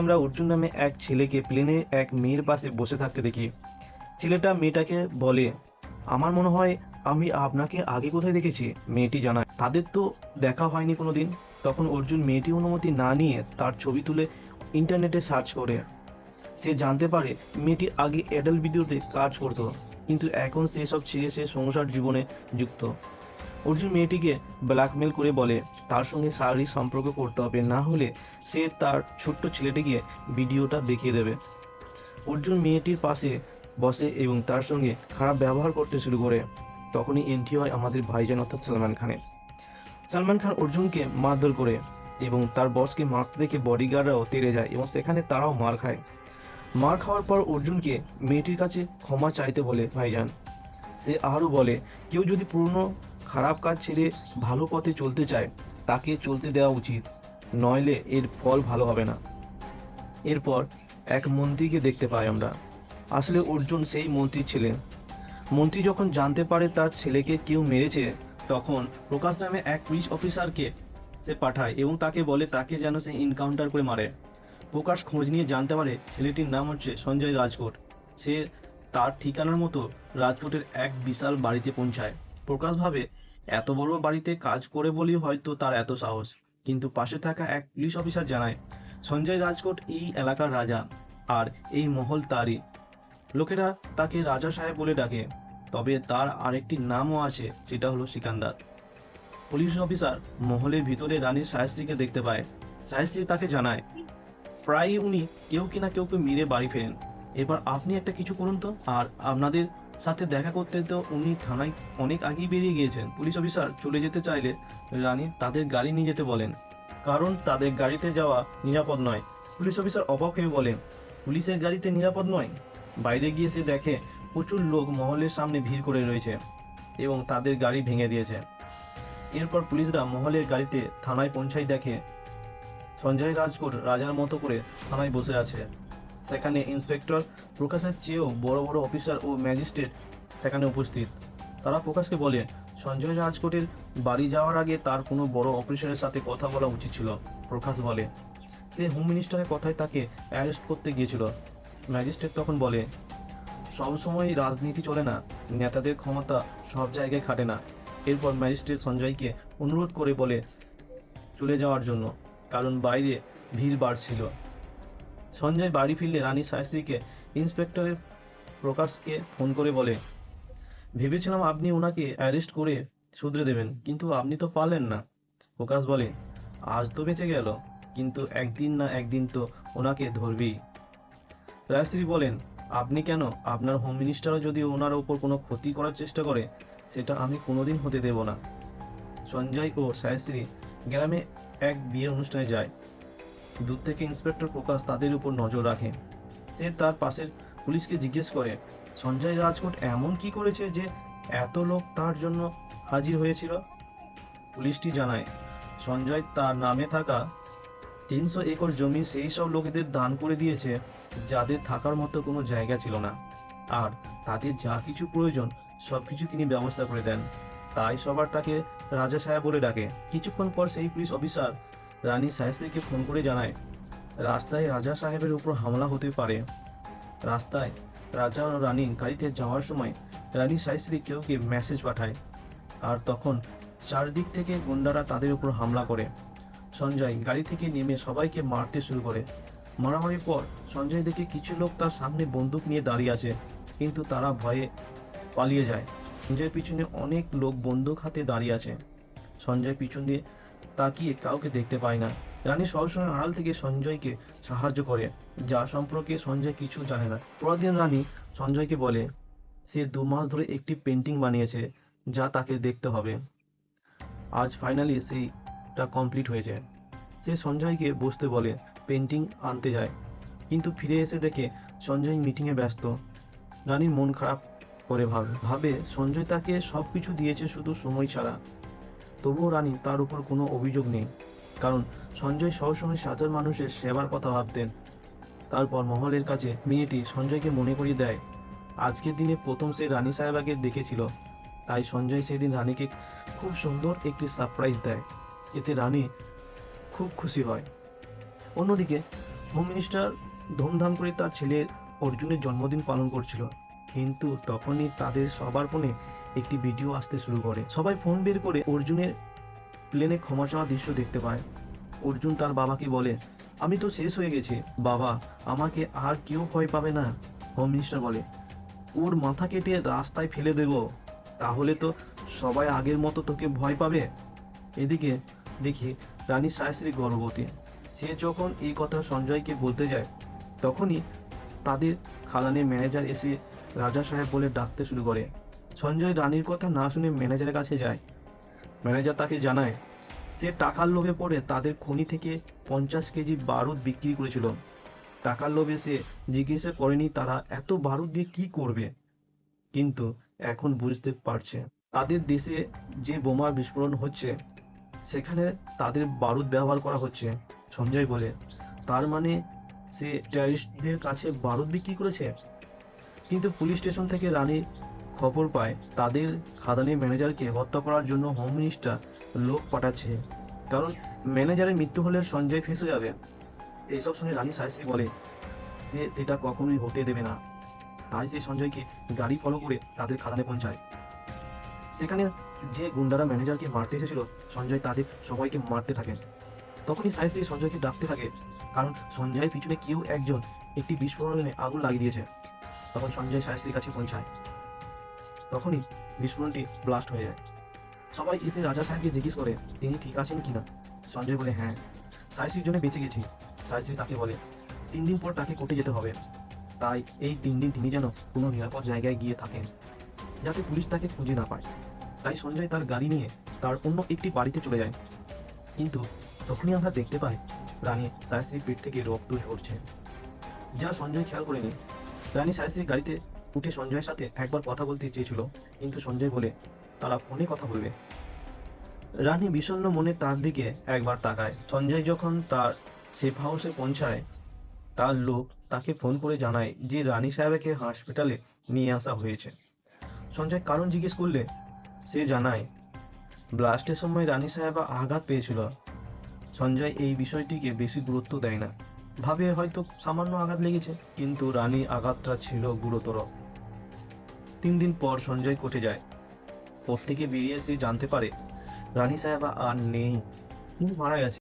আমরা অর্জুন নামে এক ছেলেকে প্লেনে এক মেয়ের পাশে বসে থাকতে দেখি। ছেলেটা মেয়েটাকে বলে, আমার মনে হয় আমি আপনাকে আগে কোথায় দেখেছি? মেয়েটি জানায়, তাদের তো দেখা হয়নি কোনো দিন তখন অর্জুন মেয়েটি অনুমতি না নিয়ে তার ছবি তুলে ইন্টারনেটে সার্চ করে। সে জানতে পারে মেয়েটি আগে অ্যাডাল ভিডিওতে কাজ করতো, কিন্তু এখন সেসব ছেড়ে সে সংসার জীবনে যুক্ত। অর্জুন মেয়েটিকে ব্ল্যাকমেল করে বলে, তার সঙ্গে শারীরিক সম্পর্ক করতে হবে, না হলে সে তার ছোট্ট ছেলেটিকে ভিডিওটা দেখিয়ে দেবে। অর্জুন মেয়েটির পাশে বসে এবং তার সঙ্গে খারাপ ব্যবহার করতে শুরু করে। তখনই এন্ট্রি হয় আমাদের ভাইজান, অর্থাৎ সালমান খানের। সালমান খান অর্জুনকে মারধর করে এবং তার বসকে মারতে দেখে বডিগার্ডরাও তেড়ে যায় এবং সেখানে তারাও মার খায়। মার খাওয়ার পর অর্জুনকে মেয়েটির কাছে ক্ষমা চাইতে বলে ভাইজান। সে আরও বলে, কেউ যদি পুরনো খারাপ কাজ ছেড়ে ভালো পথে চলতে চায়, তাকে চলতে দেওয়া উচিত। নইলে এর ফল ভালো হবে না। এরপর এক মন্ত্রীকে দেখতে পাই আমরা। আসলে অর্জুন সেই মন্ত্রী ছিলেন মন্ত্রী যখন জানতে পারে তার ছেলেকে কেউ মেরেছে, তখন প্রকাশ নামে এক পুলিশ অফিসারকে সে পাঠায় এবং তাকে বলে তাকে যেন সে এনকাউন্টার করে মারে। প্রকাশ খোঁজ নিয়ে জানতে পারে ছেলেটির নাম হচ্ছে সঞ্জয় রাজকোট। সে তার ঠিকানার মতো রাজকোটের এক বিশাল বাড়িতে পৌঁছায়। প্রকাশ ভাবে এত বড় বাড়িতে কাজ করে বলেই হয়তো তার এত সাহস। কিন্তু পাশে থাকা এক পুলিশ অফিসার জানায়, সঞ্জয় রাজকোট এই এলাকার রাজা আর এই মহল তারই। লোকেরা তাকে রাজা সাহেব বলে ডাকে, তবে তার আরেকটি নামও আছে, সেটা হলো সিকান্দার। পুলিশ অফিসার মহলের ভিতরে রানীর সায়স্ত্রীকে দেখতে পায়। সায়স্ত্রী তাকে জানায় প্রায় উনি কেউ কিনা কেউকে মেরে বাড়ি ফেরেন। এবার আপনি একটা কিছু করুন তো। আর আপনাদের সাথে দেখা করতে তো উনি থানায় অনেক আগেই বেরিয়ে গিয়েছেন। পুলিশ অফিসার চলে যেতে চাইলে রানী তাদের গাড়ি নিয়ে যেতে বলেন। কারণ তাদের গাড়িতে যাওয়া নিরাপদ নয়। পুলিশ অফিসার অবাক হয়ে বলেন, পুলিশের গাড়িতে নিরাপদ নয়? বাইরে গিয়ে সে দেখে প্রচুর লোক মহলের সামনে ভিড় করে রয়েছে এবং তাদের গাড়ি ভেঙে দিয়েছে। এরপর পুলিশরা মহলের গাড়িতে থানায় পৌঁছাই দেখে, সঞ্জয় রাজকোট রাজার মতো করে থানায় বসে আছে। সেখানে ইন্সপেক্টর প্রকাশের চেয়েও বড় বড় অফিসার ও ম্যাজিস্ট্রেট সেখানে উপস্থিত। তারা প্রকাশকে বলে, সঞ্জয় রাজকোটের বাড়ি যাওয়ার আগে তার কোনো বড় অফিসারের সাথে কথা বলা উচিত ছিল। প্রকাশ বলে। সে হোম মিনিস্টারের কথায় তাকে অ্যারেস্ট করতে গিয়েছিল। ম্যাজিস্ট্রেট তখন বলে সবসময় রাজনীতি চলে না, নেতাদের ক্ষমতা সব জায়গায় খাটে না। এরপর ম্যাজিস্ট্রেট সঞ্জয়কে অনুরোধ করে বলে, চলে যাওয়ার জন্য, কারণ বাইরে ভিড় বাড়ছিল। সঞ্জয় বাড়ি ফিরলে রানী শাস্ত্রীকে ইন্সপেক্টরের প্রকাশকে ফোন করে বলে, ভেবেছিলাম আপনি ওনাকে অ্যারেস্ট করে শুধরে দেবেন, কিন্তু আপনি তো পারলেন না। প্রকাশ বলে, আজ তো বেঁচে গেল, কিন্তু একদিন না একদিন তো ওনাকে ধরবেই। রায়শ্রী বলেন, আপনি কেন? আপনার হোম মিনিস্টারও যদি ওনার ওপর কোনো ক্ষতি করার চেষ্টা করে, সেটা আমি কোনোদিন হতে দেব না। সঞ্জয় ও সায়শ্রী গ্রামে এক বিয়ের অনুষ্ঠানে যায়। দূর থেকে ইন্সপেক্টর প্রকাশ তাদের উপর নজর রাখে সে তার পাশের পুলিশকে জিজ্ঞেস করে, সঞ্জয় রাজকোট এমন কি করেছে যে এত লোক তার জন্য হাজির হয়েছিল? পুলিশটি জানায়, সঞ্জয় তার নামে থাকা তিনশো একর জমি সেই সব লোকেদের দান করে দিয়েছে, যাদের থাকার মতো কোনো জায়গা ছিল না। আর তাদের যা কিছু প্রয়োজন, সব কিছু তিনি ব্যবস্থা করে দেন। তাই সবার তাকে রাজা সাহেব বলে ডাকে। কিছুক্ষণ পর সেই পুলিশ অফিসার রানী সাহেস্ত্রীকে ফোন করে জানায়, রাস্তায় রাজা সাহেবের উপর হামলা হতে পারে। রাস্তায় রাজা ও রানী গাড়িতে যাওয়ার সময় রানী সাহেস্ত্রী কেউকে মেসেজ পাঠায়, আর তখন চারদিক থেকে গুন্ডারা তাদের উপর হামলা করে। সঞ্জয় গাড়ি থেকে নেমে সবাইকে মারতে শুরু করে। মারামারির পর সঞ্জয় দেখে কিছু লোক তার সামনে বন্দুক নিয়ে দাঁড়িয়ে আছে, কিন্তু তারা ভয়ে পালিয়ে যায়। সঞ্জয়ের পিছনে অনেক লোক বন্দুক হাতে দাঁড়িয়ে আছে। সঞ্জয় পিছন দিয়ে তাকিয়ে কাউকে দেখতে পায় না। রানী সবসময় আড়াল থেকে সঞ্জয়কে সাহায্য করে, যা সম্পর্কে সঞ্জয় কিছু জানে না। পরদিন রানী সঞ্জয়কে বলে, সে দু মাস ধরে একটি পেন্টিং বানিয়েছে, যা তাকে দেখতে হবে। আজ ফাইনালি সেইটা কমপ্লিট হয়েছে। সে সঞ্জয়কে বসতে বলে, পেন্টিং আনতে যায়। কিন্তু ফিরে এসে দেখে সঞ্জয় মিটিংয়ে ব্যস্ত। রানীর মন খারাপ করে ভাবে ভাবে সঞ্জয় তাকে সব কিছু দিয়েছে শুধু সময় ছাড়া। তবুও রানী তার উপর কোনো অভিযোগ নেই। কারণ সঞ্জয় সবসময় সাধারণ মানুষের সেবার কথা ভাবতেন। তারপর মহলের কাছে মেয়েটি সঞ্জয়কে মনে করিয়ে দেয়, আজকের দিনে প্রথম সে রানী সাহেবাকে দেখেছিল। তাই সঞ্জয় সেদিন রানীকে খুব সুন্দর একটি সারপ্রাইজ দেয়। এতে রানী খুব খুশি হয়। অন্যদিকে হোম মিনিস্টার ধুমধাম করে তার ছেলে অর্জুনের জন্মদিন পালন করছিল। কিন্তু তখনই তাদের সবার ফোনে একটি ভিডিও আসতে শুরু করে। সবাই ফোন বের করে অর্জুনের প্লেনে ক্ষমা চাওয়া দৃশ্য দেখতে পায়। অর্জুন তার বাবাকে বলে, আমি তো শেষ হয়ে গেছি। বাবা, আমাকে আর কেউ ভয় পাবে না। হোম মিনিস্টার বলে, ওর মাথা কেটে রাস্তায় ফেলে দেব। তাহলে তো সবাই আগের মতো তোকে ভয় পাবে। এদিকে দেখি রানী সায়শ্রী গর্ভবতী। সে যখন এই কথা সঞ্জয়কে বলতে যায়, তখনই তাদের খালানের ম্যানেজার এসে রাজা সাহেব বলে ডাকতে শুরু করে। সঞ্জয় রানীর কথা না শুনে ম্যানেজারের কাছে যায়। ম্যানেজার তাকে জানায়, সে টাকার লোভে পড়ে তাদের খনি থেকে পঞ্চাশ কেজি বারুদ বিক্রি করেছিল। টাকার লোভে সে জিজ্ঞাসা করেনি তারা এত বারুদ দিয়ে কি করবে। কিন্তু এখন বুঝতে পারছে, তাদের দেশে যে বোমা বিস্ফোরণ হচ্ছে, সেখানে তাদের বারুদ ব্যবহার করা হচ্ছে। সঞ্জয় বলে, তার মানে সে টেরিস্টদের কাছে বারুদ বিক্রি করেছে? কিন্তু পুলিশ স্টেশন থেকে রানী খবর পায়, তাদের খাদানের ম্যানেজারকে হত্যা করার জন্য হোম মিনিস্টার লোক পাঠাচ্ছে। কারণ ম্যানেজারের মৃত্যু হলে সঞ্জয় ফেঁসে যাবে। এইসব শুনে রানী শাস্ত্রী বলে, সে সেটা কখনোই হতে দেবে না। তাই সে সঞ্জয়কে গাড়ি ফলো করে তাদের খাদানে পৌঁছায়। সেখানে যে গুন্ডারা ম্যানেজারকে মারতে এসেছিল, সঞ্জয় তাদের সবাইকে মারতে থাকে। তখনই শাস্ত্রী সঞ্জয়কে ডাকতে থাকে, কারণ সঞ্জয়ের পিছনে কেউ একজন একটি বিস্ফোরণে আগুন লাগিয়ে দিয়েছে। তখন সঞ্জয় শাস্ত্রীর কাছে পৌঁছায়। তখনই বিস্ফোরণটি ব্লাস্ট হয়ে যায়। সবাই এসে রাজা সাহেবকে জিজ্ঞেস করে, তিনি ঠিক আছেন কিনা সঞ্জয় বলে হ্যাঁ। সায়শ্রীর জন্য বেঁচে গেছি। সায়শ্রী তাকে বলে, তিন দিন পর তাকে কোর্টে যেতে হবে। তাই এই তিন দিন তিনি যেন কোনো নিরাপদ জায়গায় গিয়ে থাকেন, যাতে পুলিশ তাকে খুঁজে না পায়। তাই সঞ্জয় তার গাড়ি নিয়ে তার অন্য একটি বাড়িতে চলে যায়। কিন্তু তখনই আমরা দেখতে পাই, রানী সায়শ্রীর পেট থেকে রক্ত ঝরছে। যা সঞ্জয় খেয়াল করেনি, রানী সায়শ্রীর গাড়িতে উঠে সঞ্জয়ের সাথে একবার কথা বলতে চেয়েছিল, কিন্তু সঞ্জয় বলে, তারা ফোনে কথা বলবে। রানী বিষণ্ণ মনে তার দিকে একবার তাকায়। সঞ্জয় যখন তার সেফ হাউসে পৌঁছায়, তার লোক তাকে ফোন করে জানায় যে রানী সাহেবকে হসপিটালে নিয়ে আসা হয়েছে। সঞ্জয় কারণ জিজ্ঞেস করলে, সে জানায় ব্লাস্টের সময় রানী সাহেবা আঘাত পেয়েছিল। সঞ্জয় এই বিষয়টিকে বেশি গুরুত্ব দেয় না। ভাবে হয়তো সামান্য আঘাত লেগেছে, কিন্তু রানী আঘাতটা ছিল গুরুতর। তিন দিন পর সঞ্জয় কোর্টে যায়। কোর্ট থেকে বেরিয়ে এসে জানতে পারে, রানী সাহেবা আর নেই। তিনি মারা গেছে।